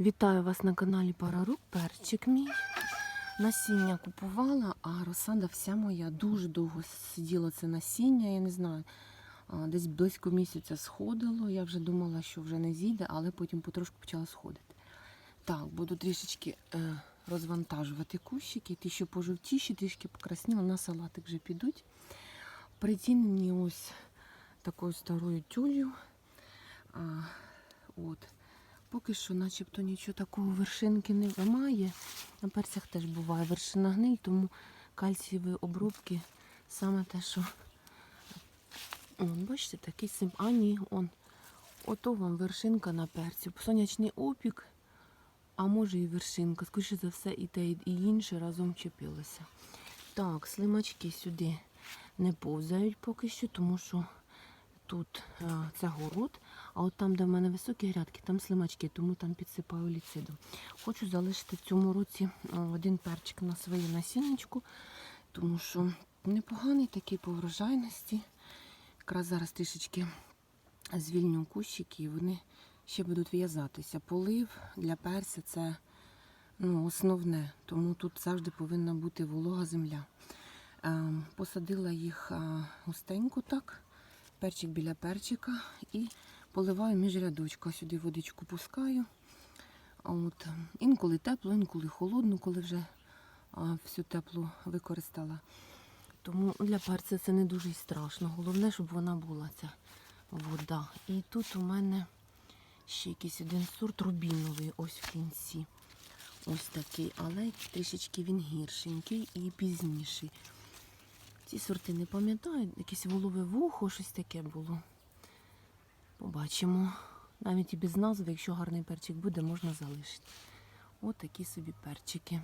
Вітаю вас на каналі Парарук, перчик мій. Насіння купувала, а розсада вся моя дуже довго сиділо це насіння, я не знаю. Десь близько місяця сходило. Я вже думала, що вже не зійде, але потім потрошку почала сходити. Так, буду трішечки е, розвантажувати кущики. Ті, що пожовтіші, трішки покрасніли, на салатик вже підуть. Притінені ось такою старою тюлью. От. Поки що, начебто, нічого такого вершинки немає. На перцях теж буває вершина гниль, тому кальцієві обробки саме те, що. Он, бачите, такий сим. А ні, он. Ото вам вершинка на перці. Сонячний опік, а може і вершинка. Скоріше за все, і те, і інше разом чепилося. Так, слимачки сюди не повзають поки що, тому що тут е, це город, а от там, де в мене високі грядки, там слимачки, тому там підсипаю ліцидом. Хочу залишити в цьому році е, один перчик на своє насіннячку, тому що непоганий такий по врожайності. Якраз зараз трішечки звільню кущики, і вони ще будуть в'язатися. Полив для перця це ну, основне, тому тут завжди повинна бути волога земля. Е, Посадила їх е, густенько так, перчик біля перчика і поливаю між рядочка. Сюди водичку пускаю. От, е, інколи тепло, інколи холодно, коли вже а, всю теплу використала. Тому для перця це не дуже страшно. Головне, щоб вона була ця вода. І тут у мене ще якийсь один сорт рубіновий, ось в кінці. Ось такий, але трішечки він гіршенький і пізніший. Ці сорти не пам'ятаю, якесь волове вухо, щось таке було. Побачимо. Навіть і без назви, якщо гарний перчик буде, можна залишити. Ось такі собі перчики.